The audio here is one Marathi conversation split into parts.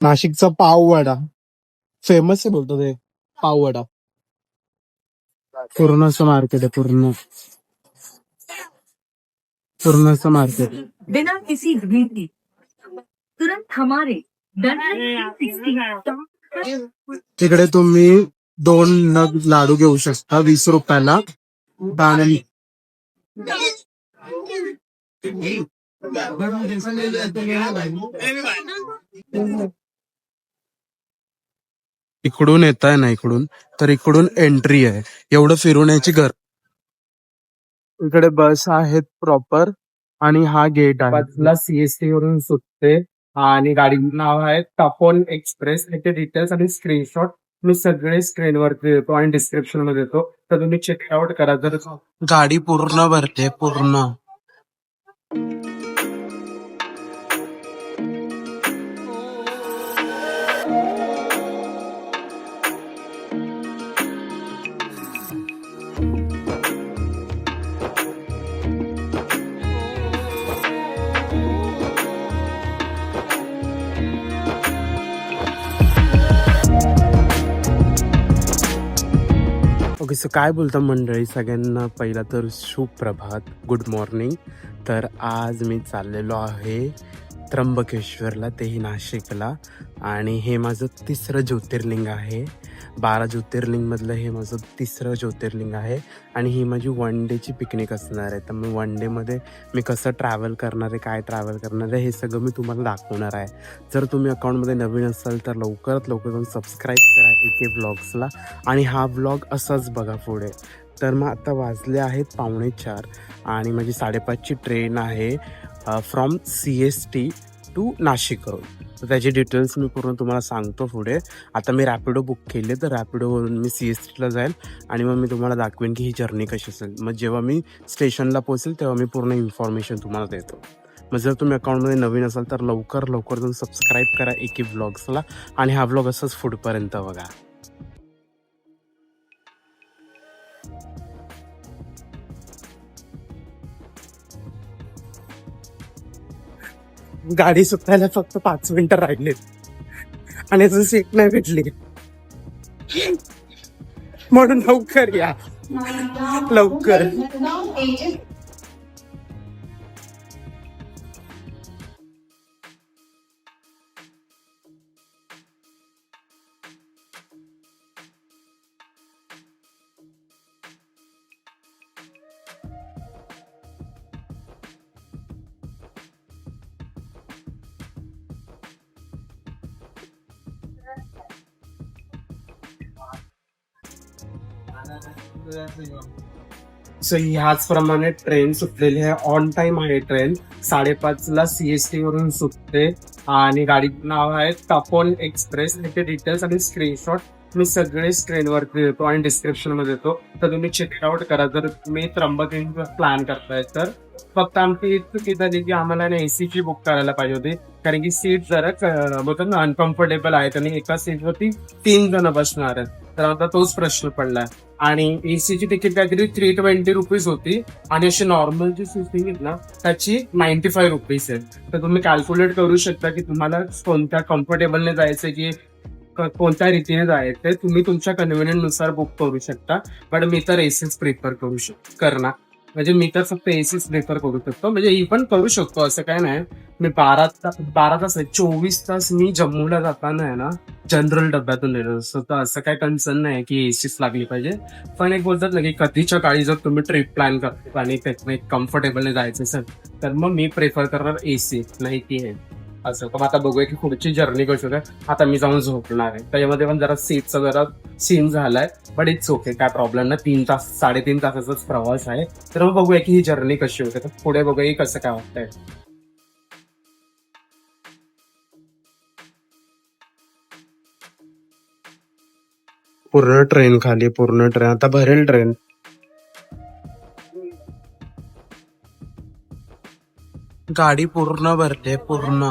नाशिकचा पाव वडा फेमस आहे बोलतो ते पाव वडा पूर्ण असं मार्केट आहे पूर्ण. पूर्ण असं मार्केट बिना किसी भीड़ के तुरंत हमारे तिकडे तुम्ही दोन नग लाडू घेऊ शकता वीस रुपयाला. आणि इकडून येत आहे ना इकडून तर इकडून एंट्री आहे. एवढं फिरून यायची घर इकडे बस आहेत प्रॉपर आणि हा गेट आहे. बाजूला सीएसटी वरून सुटते. आणि गाडी नाव आहे तापोन एक्सप्रेस याचे डिटेल्स आणि स्क्रीनशॉट मी सगळे स्क्रीन वरती देतो आणि डिस्क्रिप्शनमध्ये देतो. तर तुम्ही चेकआउट करा. जर गाडी पूर्ण भरते पूर्ण. ओके सो काय बोलता मंडळी? सगळ्यांना पहिला तर सुप्रभात. गुड मॉर्निंग तर आज मी चाललेलो आहे त्र्यंबकेश्वरला तेही नाशिकला. आणि हे माझं तिसरं ज्योतिर्लिंग आहे. बारा ज्योतिर्लिंगमधलं हे माझं तिसरं ज्योतिर्लिंग आहे. आणि ही माझी वन डेची पिकनिक असणार आहे. तर मी वन डेमध्ये मी कसं ट्रॅव्हल करणार आहे काय ट्रॅव्हल करणार आहे हे सगळं मी तुम्हाला दाखवणार आहे. जर तुम्ही अकाउंटमध्ये नवीन असाल तर लवकरात लवकर जाऊन सबस्क्राईब करा एके ब्लॉग्सला आणि हा ब्लॉग असाच बघा पुढे. तर मग आता वाजले आहेत पावणे चार आणि माझी साडेपाचची ट्रेन आहे from C S T to Nashik त्याचे तर डिटेल्स मी पूर्ण तुम्हाला सांगतो पुढे. आता मी रॅपिडो बुक केले तर रॅपिडोवरून मी सी एस टीला जाईल आणि मग मी तुम्हाला दाखवेन की ही जर्नी कशी असेल. मग जेव्हा मी स्टेशनला पोहोचेल तेव्हा मी पूर्ण इन्फॉर्मेशन तुम्हाला देतो. मग जर तुम्ही अकाउंटमध्ये नवीन असाल तर लवकर लवकर जाऊन सबस्क्राईब करा एकी ब्लॉग्सला आणि हा ब्लॉग असंच पुढपर्यंत बघा. गाडी सुटायला फक्त पाच मिनिटं राहिलेत. आणि अजून सीट नाही भेटली. म्हणून लवकर या. लवकर. ह्याचप्रमाणे ट्रेन सुटलेली आहे. ऑन टाइम आहे ट्रेन साडेपाच ला सीएसटी वरून सुटते. आणि गाडी नाव आहे तपोल एक्सप्रेस याचे डिटेल्स आणि स्क्रीनशॉट मी सगळेच ट्रेनवरती वरती देतो आणि डिस्क्रिप्शनमध्ये देतो. तर तुम्ही चेकआउट करा. जर तुम्ही त्र्यंबकेश्वर प्लॅन करताय तर. फक्त आमची चुकी झाली की आम्हाला ना एसी ची बुक करायला पाहिजे होती. कारण की सीट जरा बोलतात ना अनकम्फर्टेबल आहेत आणि एका सीटवरती तीन जण बसणार आहेत. तर आता तोच प्रश्न पडलाय. आणि एसीची तिकीट काहीतरी थ्री ट्वेंटी रुपीज होती. आणि अशी नॉर्मल जी सिस्टिंग आहेत ना त्याची नाईन्टी फाय रुपीज आहे तर तुम्ही कॅल्क्युलेट करू शकता की तुम्हाला कोणत्या कम्फर्टेबलने जायचं की कोणत्या रीतीने जायचं तुम्ही तुमच्या कन्व्हिनियंटनुसार बुक करू शकता. बट मी तर एसीच प्रिफर करू शक करणार. म्हणजे मी तर फक्त एसीच प्रेफर करू शकतो. म्हणजे ही पण करू शकतो असं काय नाही. मी बारा तास बारा तास आहे चोवीस तास मी जम्मूला जाताना आहे ना जनरल डब्यातून येतो सो तर असं काय कन्सर्न नाही की एसीच लागली पाहिजे. पण एक बोलतात ना की कधीच्या काळी जर तुम्ही ट्रिप प्लॅन करता आणि त्यातनं एक कम्फर्टेबलने जायचं असेल तर मग मी प्रेफर करणार एसी नाही की हे. असं. तर आता बघूया की पुढची जर्नी कशी होते. आता मी जाऊन झोपणार आहे. त्याच्यामध्ये पण जरा सीटचा जरा सीन झालाय बट इट्स ओके काय प्रॉब्लेम नाही. तीन तास साडेतीन तासाचाच प्रवास आहे. तर मग बघूया की ही जर्नी कशी होते. तर पुढे बघूया कसं काय वाटतंय. पूर्ण ट्रेन खाली पूर्ण ट्रेन आता भरेल ट्रेन गाडी पूर्ण भरते पूर्ण.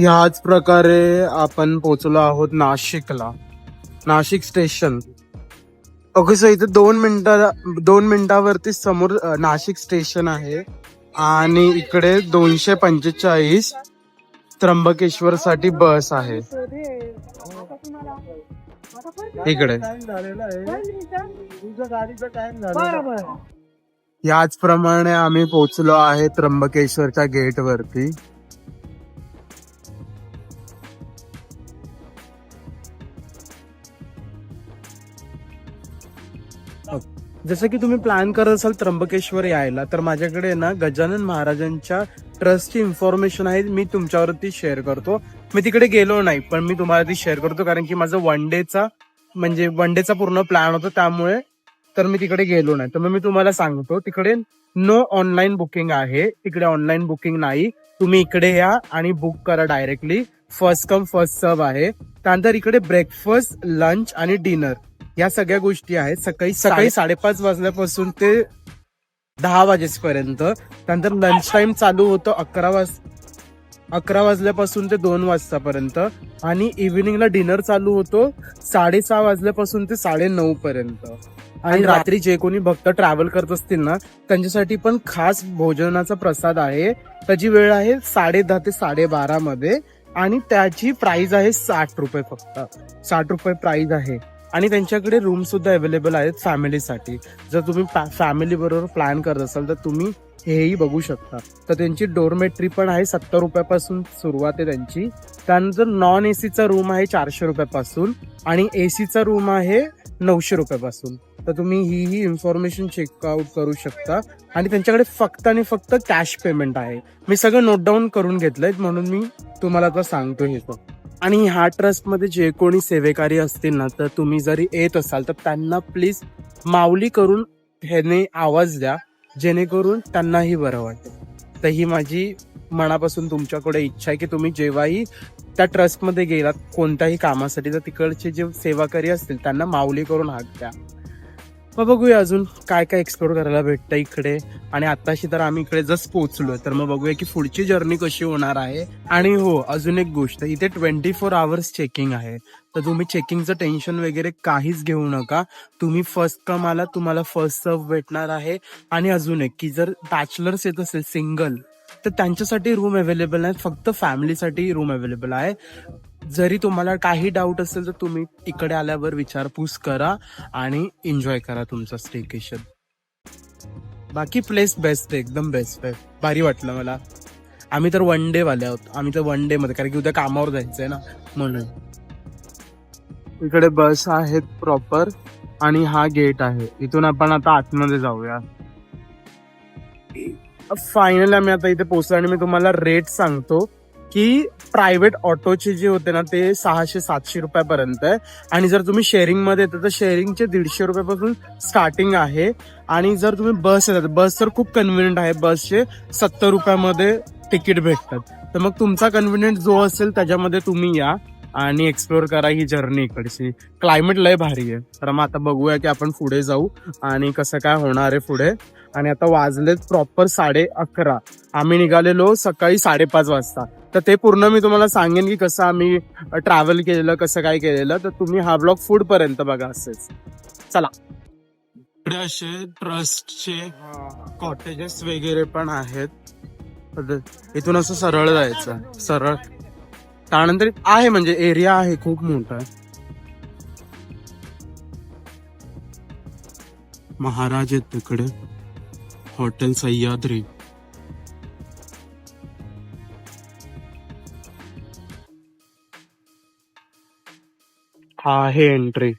ह्याच प्रकारे आपण पोहोचलो आहोत नाशिकला. नाशिक स्टेशन. ओके सो इथे दोन मिनिटा दोन मिनिटावरती समोर नाशिक स्टेशन आहे आणि इकडे दोनशे पंचेचाळीस त्र्यंबकेश्वर साठी बस आहे. इकडे. झालेला याचप्रमाणे आम्ही पोहोचलो आहे त्र्यंबकेश्वरच्या गेट वरती जसं की तुम्ही प्लॅन करत असाल त्र्यंबकेश्वर यायला तर माझ्याकडे ना गजानन महाराजांच्या ट्रस्टची इन्फॉर्मेशन आहे मी तुमच्यावरती शेअर करतो. मी तिकडे गेलो नाही पण मी तुम्हाला ती शेअर करतो कारण की माझं वन डेचा म्हणजे वन डेचा पूर्ण प्लॅन होता त्यामुळे तर मी तिकडे गेलो नाही. तर मग मी तुम्हाला सांगतो तिकडे नो ऑनलाईन बुकिंग आहे तिकडे ऑनलाईन बुकिंग नाही. तुम्ही इकडे या आणि बुक करा directly first come first serve आहे. त्यानंतर इकडे ब्रेकफास्ट लंच आणि डिनर या सगळ्या गोष्टी आहेत. सकाळी सकाळी साडेपाच वाजल्यापासून ते दहा वाजेपर्यंत त्यानंतर लंच टाइम चालू होतो अकरा वाज अकरा वाजल्यापासून ते दोन वाजतापर्यंत. आणि इव्हिनिंगला डिनर चालू होतो साडेसहा वाजल्यापासून ते साडे नऊ पर्यंत आणि रात्री जे कोणी भक्त ट्रॅव्हल करत असतील ना त्यांच्यासाठी पण खास भोजनाचा प्रसाद आहे. त्याची वेळ आहे साडे दहा ते साडेबारा मध्ये. आणि त्याची प्राइस आहे साठ रुपये फक्त. साठ रुपये प्राइस आहे. आणि त्यांच्याकडे रूम सुद्धा अवेलेबल आहेत फॅमिलीसाठी जर तुम्ही फॅमिली बरोबर प्लॅन करत असाल तर तुम्ही हेही बघू शकता. तर त्यांची डोरमेट्री पण आहे सत्तर रुपयापासून सुरुवात आहे त्यांची. त्यानंतर नॉन ए सीचा रूम आहे चारशे रुपयापासून आणि ए सीचा रूम आहे नऊशे रुपयापासून. तर तुम्ही ही ही इन्फॉर्मेशन चेकआउट करू शकता. आणि त्यांच्याकडे फक्त आणि फक्त कॅश पेमेंट आहे. मी सगळं नोट डाऊन करून घेतलंय म्हणून मी तुम्हाला आता सांगतो हे फक्त आणि ह्या ट्रस्टमध्ये जे कोणी सेवेकारी असतील ना तर तुम्ही जरी येत असाल तर त्यांना प्लीज माऊली करून ह्याने आवाज द्या जेणेकरून त्यांनाही बरं वाटेल. तर ही माझी मनापासून तुमच्याकडे इच्छा आहे की तुम्ही जेव्हाही त्या ट्रस्टमध्ये गेलात कोणत्याही कामासाठी तर तिकडचे जे सेवाकारी असतील त्यांना माऊली करून हाक द्या. मग बघूया अजून काय काय एक्सप्लोर करायला भेटतं इकडे. आणि आताशी तर आम्ही इकडे जस्ट पोहोचलो तर मग बघूया की पुढची जर्नी कशी होणार आहे. आणि हो अजून एक गोष्ट इथे ट्वेंटी फोर आवर्स चेकिंग आहे. तर तुम्ही चेकिंगचं टेन्शन वगैरे काहीच घेऊ नका. तुम्ही फर्स्ट कम आला तुम्हाला फर्स्ट सर्व भेटणार आहे. आणि अजून एक की जर बॅचलर्स येत असेल सिंगल तर त्यांच्यासाठी रूम अवेलेबल आहेत फक्त फॅमिलीसाठी रूम अवेलेबल आहे. जरी तुम्हाला काही डाऊट असेल तर तुम्ही इकडे आल्यावर विचारपूस करा आणि एन्जॉय करा तुमचं स्टेकेशन बाकी प्लेस बेस्ट आहे एकदम बेस्ट आहे भारी वाटलं मला. आम्ही तर वन डे वाले आहोत. आम्ही तर वन डे मध्ये कारण की उद्या कामावर जायचंय ना म्हणून. इकडे बस आहेत प्रॉपर आणि हा गेट आहे. इथून आपण आता आतमध्ये जाऊया. फायनल आम्ही आता इथे पोहोचलो आणि मी तुम्हाला रेट सांगतो. की प्रायव्हेट ऑटोचे जे होते ना ते सहाशे सातशे रुपयापर्यंत आहे. आणि जर तुम्ही शेअरिंगमध्ये येतात तर शेअरिंगचे दीडशे रुपयापासून स्टार्टिंग आहे. आणि जर तुम्ही बस येतात बस तर खूप कन्व्हिनियंट आहे. बसचे सत्तर रुपयामध्ये तिकीट भेटतात. तर मग तुमचा कन्व्हिनियंट जो असेल त्याच्यामध्ये तुम्ही या आणि एक्सप्लोर करा ही जर्नी इकडची. क्लायमेट लय भारी आहे. तर मग आता बघूया की आपण पुढे जाऊ आणि कसं काय होणार आहे पुढे. आणि आता वाजलेत प्रॉपर साडे अकरा. आम्ही निघालेलो सकाळी साडेपाच वाजता. तर ते पूर्ण मी तुम्हाला सांगेन की कसं आम्ही ट्रॅव्हल केलेलं कसं काय केलेलं. तर तुम्ही हा ब्लॉग फूड पर्यंत बघा असेच. चला. असे ट्रस्टचे कॉटेजेस वगैरे पण आहेत. इथून असं सरळ जायचं. सरळ. त्यानंतर आहे म्हणजे एरिया आहे खूप मोठा. महाराज आहेत तिकडे. हॉटेल सह्याद्री. आहे एंट्री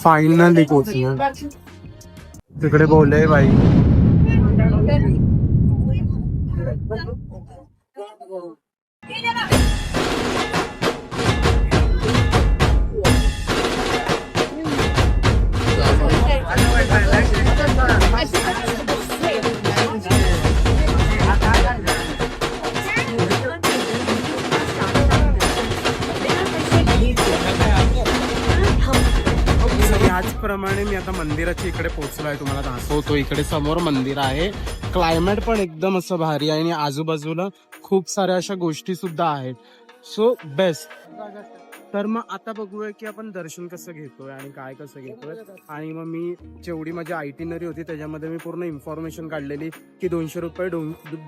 फायनली पोचलो तिकडे बोलले बाई. 그거? याचप्रमाणे मी आता मंदिराच्या इकडे पोहोचलो आहे तुम्हाला दाखवतो. इकडे समोर मंदिर आहे. क्लायमेट पण एकदम असं भारी आहे आणि आजूबाजूला खूप साऱ्या अशा गोष्टी सुद्धा आहेत. सो बेस्ट तर मग आता बघूया की आपण दर्शन कसं घेतोय आणि काय कसं घेतोय. आणि मग मी जेवढी माझी आयटिनरी होती त्याच्यामध्ये मी पूर्ण इन्फॉर्मेशन काढलेली की दोनशे रुपये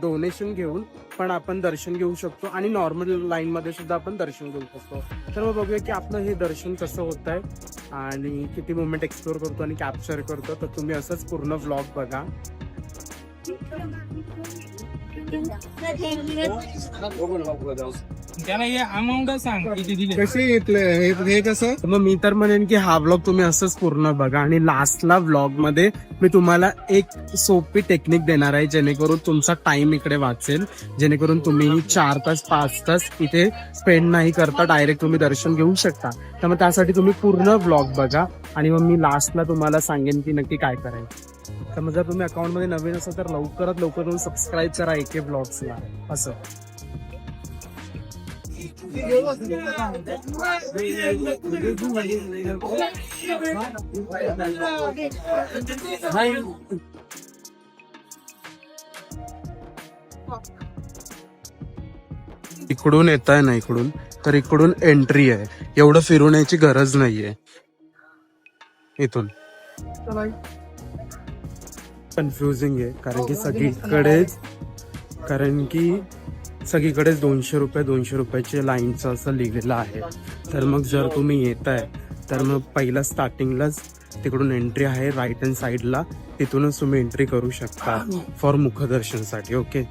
डोनेशन घेऊन पण आपण दर्शन घेऊ शकतो आणि नॉर्मल लाईन मध्ये सुद्धा आपण दर्शन घेऊ शकतो. तर मग बघूया की आपलं हे दर्शन कसं होत आहे आणि किती मुवमेंट एक्सप्लोर करतो आणि कॅप्चर करतो. तर तुम्ही असंच पूर्ण व्लॉग बघा. त्याला हे अमाऊंट सांग किती दिले? कसे घेतले हे कसं? तर मग मी तर म्हणेन की हा व्लॉग तुम्ही असंच पूर्ण बघा आणि लास्टला व्लॉगमध्ये मी तुम्हाला एक सोपी टेक्निक देणार आहे जेणेकरून तुमचा टाइम इकडे वाचेल जेणेकरून तुम्ही चार तास पाच तास इथे स्पेंड नाही करता डायरेक्ट तुम्ही दर्शन घेऊ शकता. तर मग त्यासाठी तुम्ही पूर्ण व्लॉग बघा आणि मग मी लास्टला तुम्हाला सांगेन की नक्की काय करायचं. तर जर तुम्ही अकाउंटमध्ये नवीन असाल तर लवकरात लवकर तुम्ही सबस्क्राईब करा एके ब्लॉग्सला असं. इकडून येत आहे ना इकडून तर इकडून एंट्री आहे. एवढं फिरून यायची गरज नाहीये. इथून. कन्फ्युजिंग आहे कारण की सगळीकडेच कारण की सगळीकडेच दोनशे रुपये दोनशे रुपयाचे लाईनचं असं लिहिलेलं आहे. तर मग जर तुम्ही येत आहे तर मग पहिला स्टार्टिंगलाच तिकडून एंट्री आहे राईट हँड साईडला तिथूनच तुम्ही एंट्री करू शकता फॉर मुखदर्शनसाठी ओके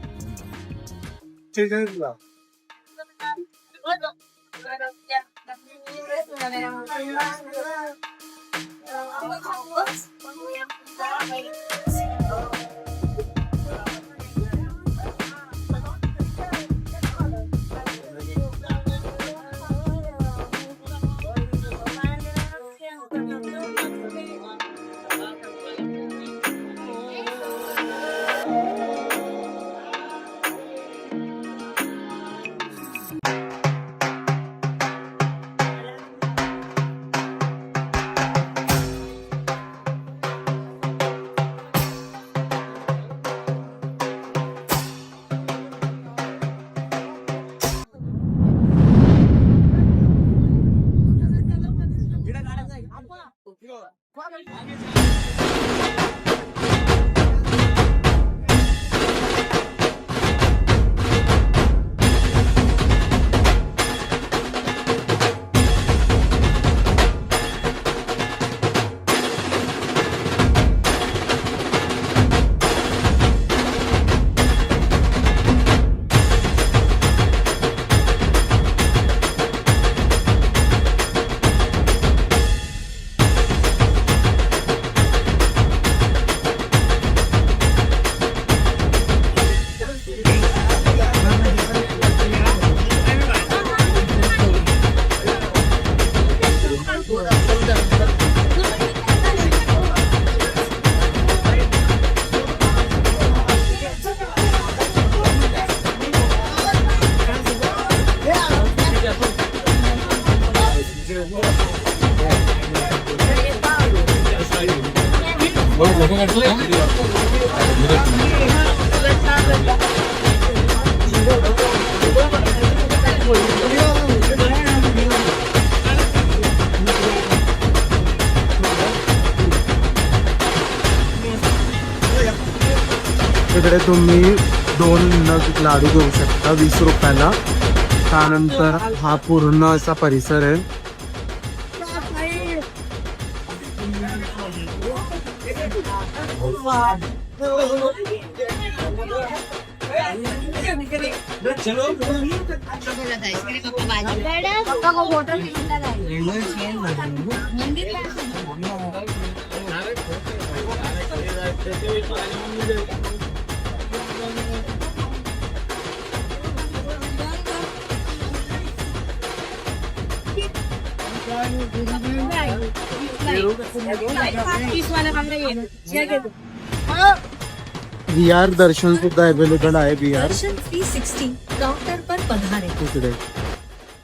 तिकडे तुम्ही दोन नग लाडू घेऊ शकता वीस रुपयाला. त्यानंतर हा पूर्ण असा परिसर आहे. आर दर्शन सुद्धा अवेलेबल आहे व्ही आर दर्शन थ्री सिक्स्टी काउंटर पर पधारे. तिकडे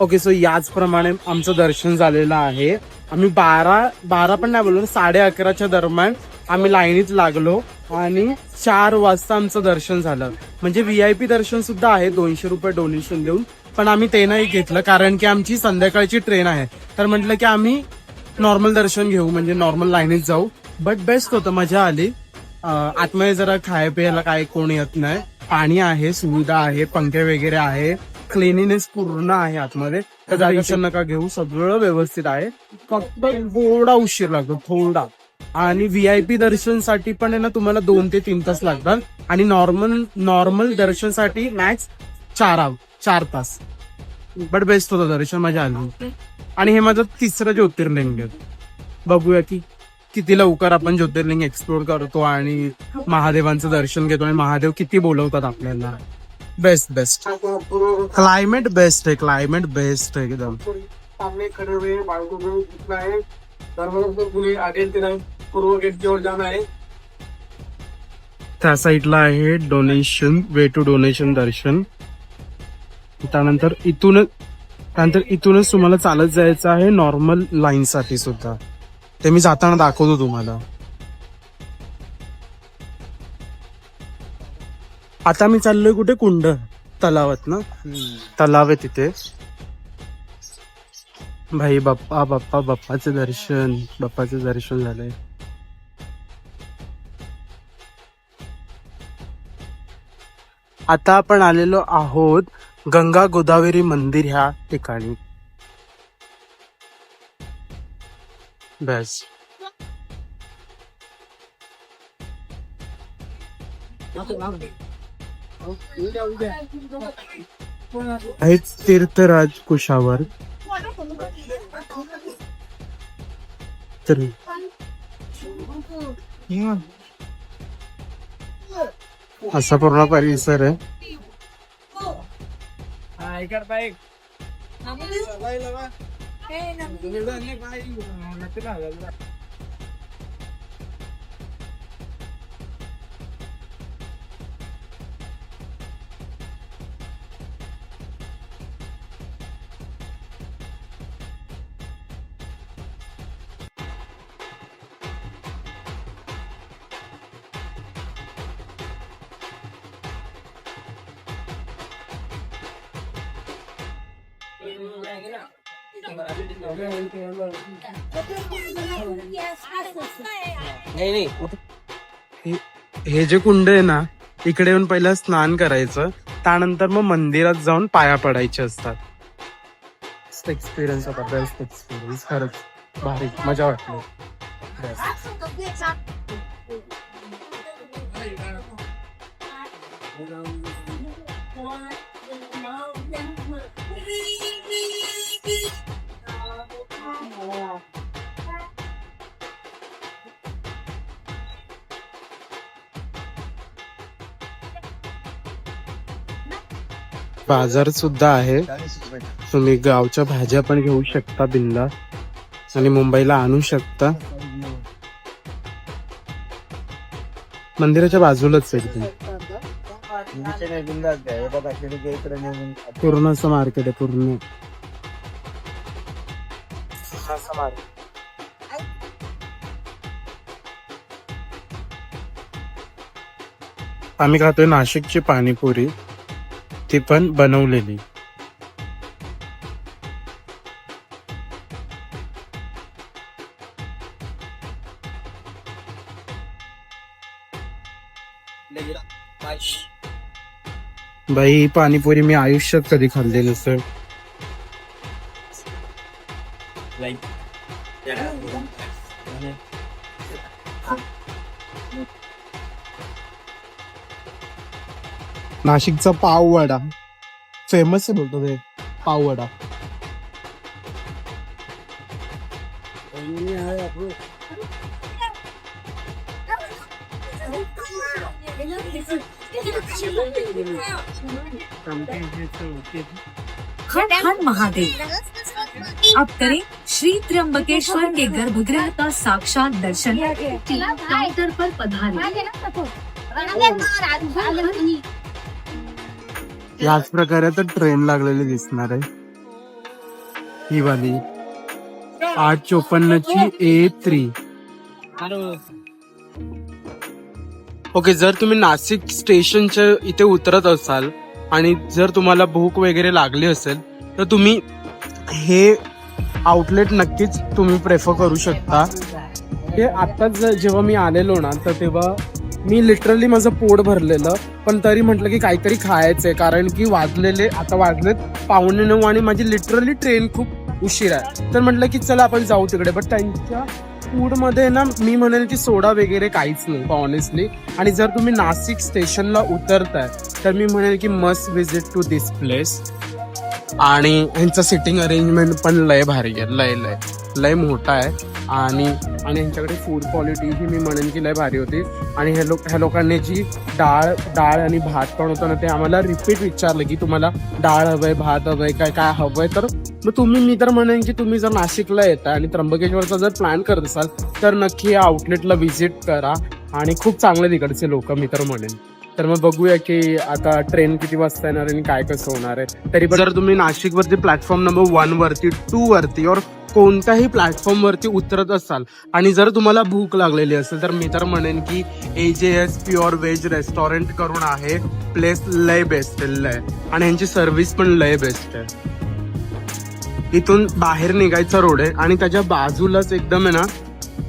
ओके सो याचप्रमाणे आमचं दर्शन झालेलं आहे. आम्ही बारा बारा पण नाही बोललो साडे अकराच्या दरम्यान आम्ही लाईनीत लागलो आणि चार वाजता आमचं दर्शन झालं. म्हणजे व्ही आय पी दर्शन सुद्धा आहे दोनशे रुपये डोनेशन देऊन. पण आम्ही ते नाही घेतलं कारण की आमची संध्याकाळची ट्रेन आहे. तर म्हटलं की आम्ही नॉर्मल दर्शन घेऊ म्हणजे नॉर्मल लाईनीत जाऊ. बट बेस्ट होतं मजा आली अं, आतमध्ये जरा खाय प्यायला काय कोण येत नाही. पाणी आहे सुविधा आहे पंखे वगैरे आहे. क्लिनिनेस पूर्ण आहे आतमध्ये. तर टेन्शन नका घेऊ सगळं व्यवस्थित आहे. फक्त थोडा उशीर लागतो थोडा. आणि व्हीआयपी दर्शनसाठी पण आहे ना तुम्हाला दोन ते तीन तास लागतात. आणि नॉर्मल नॉर्मल दर्शनसाठी मॅक्स चार आव चार तास. बट बेस्ट होतं दर्शन मजा आली आणि हे माझं तिसरं ज्योतिर्लिंग बघूया की किती लवकर आपण ज्योतिर्लिंग एक्सप्लोर करतो आणि महादेवांचं दर्शन घेतो आणि महादेव किती बोलवतात आपल्याला. बेस्ट बेस्ट क्लायमेट बेस्ट आहे क्लायमेट बेस्ट आहे एकदम. सामने खड़े हुए हैं बालकों को दिखना है। दरवाजा खुले आगे की तरफ पूर्व गेट की ओर जाना है। त्या साईडला आहे डोनेशन वे टू डोनेशन दर्शन. त्यानंतर इथूनच त्यानंतर इथूनच तुम्हाला चालत जायचं आहे नॉर्मल लाईन साठी सुद्धा. ते मी जाताना दाखवतो तुम्हाला. आता मी चाललोय कुठे? कुंड तलावात ना. तलाव आहे तिथे. भाई बाप्पा बाप्पा बाप्पाचं दर्शन. बाप्पाचं दर्शन झालंय. आता आपण आलेलो आहोत गंगा गोदावरी मंदिर ह्या ठिकाणी. बस. आहेच तीर्थराज कुशावर. तर असा पूर्ण परिसर आहे. हे जे कुंड आहे ना इकडे येऊन पहिला स्नान करायचं त्यानंतर मग मंदिरात जाऊन पाया पडायचे असतात. एक्सपिरियन्स होता बेस्ट एक्सपिरियन्स खरंच भारी मजा वाटली. Best. बाजार सुद्धा आहे. तुम्ही गावच्या भाज्या पण घेऊ शकता बिंदा आणि मुंबईला आणू शकता. मंदिराच्या बाजूलाच आहे तिथे पूर्ण असं मार्केट आहे पूर्ण. आम्ही खातोय नाशिकची पाणीपुरी. ती पण बनवलेली. बाई ही पाणीपुरी मी आयुष्यात कधी खाल्ली नसेल नाशिकचा पाववडा फेमस आहे बोलतो ते पाववडा हर हर महादेव अब करें श्री त्र्यंबकेश्वर के गर्भगृह का साक्षात दर्शन काउंटर पर पधारें याच प्रकारे आता ट्रेन लागलेली दिसणार आहे. ही वाली आठ चोपन्न ची ए थ्री ओके जर तुम्ही नाशिक स्टेशनच्या इथे उतरत असाल आणि जर तुम्हाला भूक वगैरे लागली असेल तर तुम्ही हे आउटलेट नक्कीच तुम्ही प्रेफर करू शकता. हे आताच जेव्हा मी आलेलो ना तर तेव्हा मी लिटरली माझं पोट भरलेलं. पण तरी म्हटलं की काहीतरी खायचंय कारण की वाजलेले आता वाजलेत पावणे नऊ आणि माझी लिटरली ट्रेन खूप उशीर आहे. तर म्हटलं की चला आपण जाऊ तिकडे. बट त्यांच्या फूडमध्ये ना मी म्हणेल की सोडा वगैरे काहीच नाही ऑनेस्टली आणि जर तुम्ही नाशिक स्टेशनला उतरताय तर मी म्हणेल की must visit to this place आणि ह्यांचं सिटिंग अरेंजमेंट पण लय भारी आहे लय लय लय मोठा आहे. आणि आणि ह्यांच्याकडे फूड क्वालिटी ही मी म्हणेन की लय भारी होती. आणि ह्या लोक ह्या लोकांनी जी डाळ डाळ आणि भात पण होतं ना ते आम्हाला रिपीट विचारलं की तुम्हाला डाळ हवंय भात हवंय काय काय हवंय? तर मग तुम्ही मी तर म्हणेन की तुम्ही जर नाशिकला येता आणि त्र्यंबकेश्वरचा जर प्लॅन करत असाल तर नक्की या आउटलेटला व्हिजिट करा आणि खूप चांगले तिकडचे लोक मी तर म्हणेन. तर मग बघूया की आता ट्रेन किती वाजता येणार आणि काय कसं होणार आहे. तरी पण जर तुम्ही नाशिक वरती प्लॅटफॉर्म नंबर वन वरती टू वरती और कोणत्याही प्लॅटफॉर्म वरती उतरत असाल आणि जर तुम्हाला भूक लागलेली असेल तर मी तर म्हणेन की ए जे एस प्युअर व्हेज रेस्टॉरंट करून आहे. प्लेस लय बेस्ट आहे लय. आणि यांची सर्व्हिस पण लय बेस्ट आहे. इथून बाहेर निघायचा रोड आहे आणि त्याच्या बाजूलाच एकदम आहे ना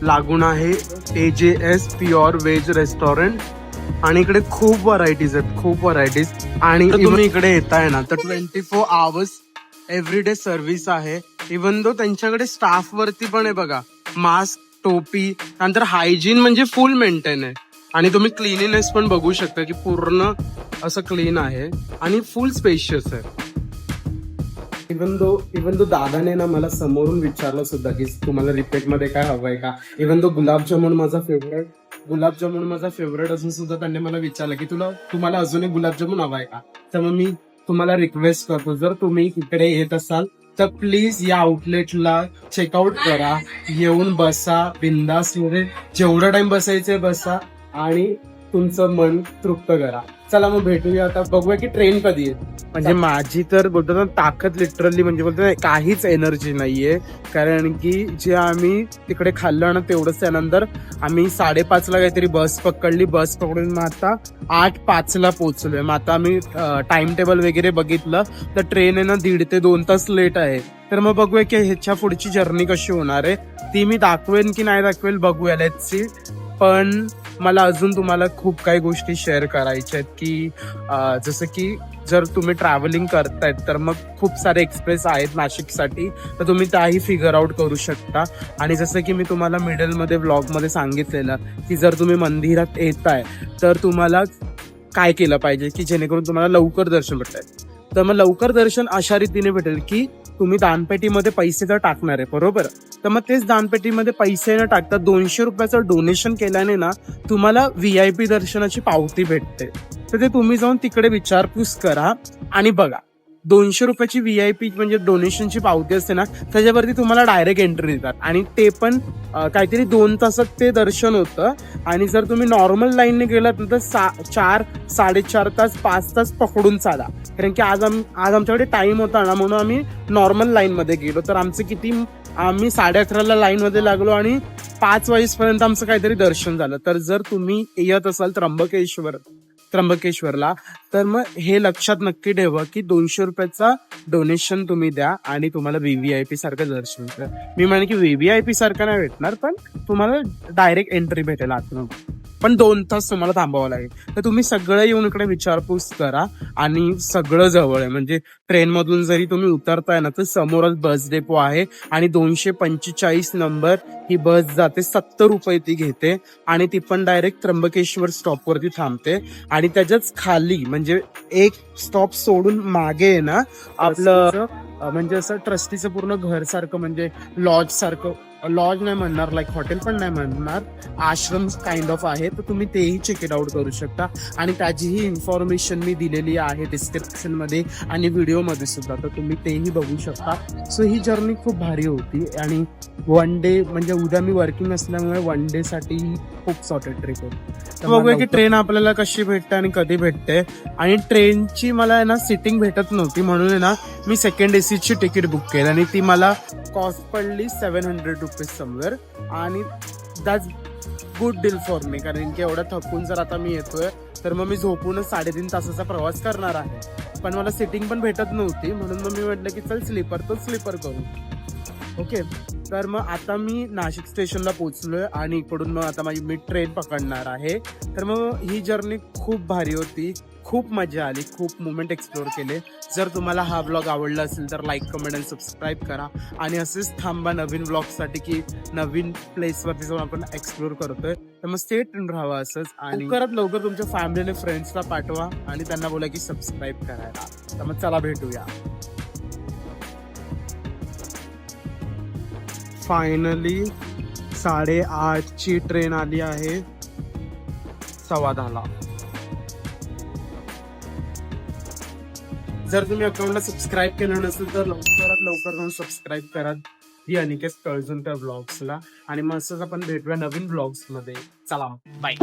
लागून आहे ए जे एस प्युअर व्हेज रेस्टॉरंट आणि इकडे खूप व्हरायटीज आहेत खूप व्हरायटीज आणि तुम्ही इकडे येताय ना तर twenty four hours every day service आहे. इवन दो त्यांच्याकडे स्टाफ वरती पण आहे बघा. मास्क टोपी नंतर हायजीन म्हणजे फुल मेंटेन आहे. आणि तुम्ही क्लिनिनेस पण बघू शकता की पूर्ण असं क्लीन आहे आणि फुल स्पेशियस आहे. इवन दो इवन दो दादाने ना मला समोरून विचारलं सुद्धा की तुम्हाला रिपीटमध्ये काय हवंय का? इवन दो गुलाबजामुन माझा फेवरेट गुलाबजामुन माझा फेवरेट असून सुद्धा त्यांनी मला विचारलं की तुला तुम्हाला अजून एक गुलाबजामुन हवाय का? तर मग मी तुम्हाला रिक्वेस्ट करतो जर तुम्ही इकडे येत असाल तर प्लीज या आउटलेटला चेकआउट करा. येऊन बसा बिंदास म्हणजे मध्ये जेवढा टाइम बसायचंय बसा आणि तुमचं मन तृप्त करा. चला मग भेटूया. आता बघूया की ट्रेन कधी आहे. म्हणजे माझी तर बोलतो ना ताकद लिटरली म्हणजे बोलतो ना काहीच एनर्जी नाहीये. कारण की जे आम्ही तिकडे खाल्लं ना तेवढंच त्यानंतर आम्ही साडेपाचला काहीतरी बस पकडली. बस पकडून मग आता आठ पाचला पोहोचलोय. मग आता आम्ही टाइम टेबल वगैरे बघितलं. तर ट्रेन आहे ना दीड ते दोन तास लेट आहे. तर मग बघूया की ह्याच्या पुढची जर्नी कशी होणार आहे. ती मी दाखवेन की नाही दाखवेल बघूया. लेट्स सी पण मला अजून तुम्हाला खूप काही गोष्टी शेअर करायच्या आहेत की जसं की जर तुम्ही ट्रॅव्हलिंग करतायत तर मग खूप सारे एक्सप्रेस आहेत नाशिकसाठी तर तुम्ही त्याही फिगर आउट करू शकता. आणि जसं की मी तुम्हाला मिडलमध्ये ब्लॉगमध्ये सांगितलेलं की जर तुम्ही मंदिरात येताय तर तुम्हाला काय केलं पाहिजे की जेणेकरून तुम्हाला लवकर दर्शन भेटेल? तर मग लवकर दर्शन अशा रीतीने भेटेल की तुम्ही दानपेटीमध्ये पैसे जर टाकणार आहे बरोबर? तर मग तेच दानपेटीमध्ये पैसे न टाकता दोनशे रुपयाचं डोनेशन केल्याने ना तुम्हाला व्ही आय पी दर्शनाची पावती भेटते. तर ते तुम्ही जाऊन तिकडे विचारपूस करा आणि बघा. दोनशे रुपयाची व्ही आय पी म्हणजे डोनेशनची पावती असते ना त्याच्यावरती तुम्हाला डायरेक्ट एंट्री देतात. आणि ते पण काहीतरी दोन तासात ते दर्शन होतं. आणि जर तुम्ही नॉर्मल लाईनने गेलात ना तर सा चार साडेचार तास पाच तास पकडून चाला. कारण की आज आम आज आमच्याकडे टाइम होता ना म्हणून आम्ही नॉर्मल लाईन मध्ये गेलो. तर आमचं किती आम्ही साडे अकराला लाईन मध्ये लागलो आणि पाच वाजेपर्यंत आमचं काहीतरी दर्शन झालं. तर जर तुम्ही येत असाल त्र्यंबकेश्वर त्र्यंबकेश्वरला. तर मग हे लक्षात नक्की ठेवा की दोनशे रुपयाचा डोनेशन तुम्ही द्या आणि तुम्हाला व्हीव्हीआयपी सारखं दर्शन मी म्हणे की व्हीव्हीआयपी सारखं नाही भेटणार पण तुम्हाला डायरेक्ट एंट्री भेटेल आतमध्ये. पण दोन तास तुम्हाला थांबावं लागेल. तर तुम्ही सगळं येऊन इकडे विचारपूस करा आणि सगळं जवळ आहे. म्हणजे ट्रेन मधून जरी तुम्ही उतरताय ना तर समोरच बस डेपो आहे आणि दोनशे पंचेचाळीस नंबर ही बस जाते. सत्तर रुपये ती घेते आणि ती पण डायरेक्ट त्र्यंबकेश्वर स्टॉप वरती थांबते. आणि त्याच्याच खाली म्हणजे एक स्टॉप सोडून मागे आहे ना आपलं म्हणजे असं ट्रस्टीचं पूर्ण घर सारखं म्हणजे लॉज सारखं. लॉज नाही म्हणणार लाईक हॉटेल पण नाही म्हणणार. आश्रम काइंड ऑफ आहे तर तुम्ही तेही चेक इट आउट करू शकता. आणि त्याचीही इन्फॉर्मेशन मी दिलेली आहे डिस्क्रिप्शनमध्ये आणि व्हिडिओमध्ये सुद्धा तर तुम्ही तेही बघू शकता. सो ही जर्नी खूप भारी होती आणि वन डे म्हणजे उद्या मी वर्किंग असल्यामुळे वन डे साठी खूप सॉर्टेड ट्रिप होती. बघूया की ट्रेन आपल्याला कशी भेटते आणि कधी भेटते. आणि ट्रेनची मला आहे ना सिटिंग भेटत नव्हती म्हणून आहे ना मी सेकंड एसीची तिकीट बुक केली आणि ती मला कॉस्ट पडली सेवन हंड्रेड रुपीज समवेअर आणि that's good deal for me कारण की एवढं थकून जर आता मी येतोय तर मग मी झोपूनच साडेतीन तासाचा प्रवास करणार आहे. पण मला सिटिंग पण भेटत नव्हती म्हणून मग मी म्हटलं की चल स्लीपर तर स्लीपर करू. ओके तर मग आता मी नाशिक स्टेशनला पोहोचलोय आणि इकडून मग आता माझी मी ट्रेन पकडणार आहे. तर मग ही जर्नी खूप भारी होती. खूप मजा आली खूप मुमेंट एक्सप्लोर केले. जर तुम्हाला हा ब्लॉग आवडला असेल तर लाईक कमेंट आणि सबस्क्राईब करा. आणि असेच थांबा नवीन ब्लॉगसाठी की नवीन प्लेसवरती जाऊन आपण एक्सप्लोर करतोय. तर मग स्टेट राहावा असंच. आणि करत लवकर तुमच्या फॅमिली आणि फ्रेंड्सला पाठवा आणि त्यांना बोला की सबस्क्राईब करायला. तर मग चला भेटूया. फायनली साडेआठची ट्रेन आली आहे. सव्वा दहाला. जर तुम्ही अकाउंटला सबस्क्राईब केलं नसेल तर लवकरात लवकर जाऊन सबस्क्राईब करा. ही अनिकेत कळजून त्या ब्लॉग्सला आणि मग आपण भेटूया नवीन ब्लॉग्समध्ये चला बाय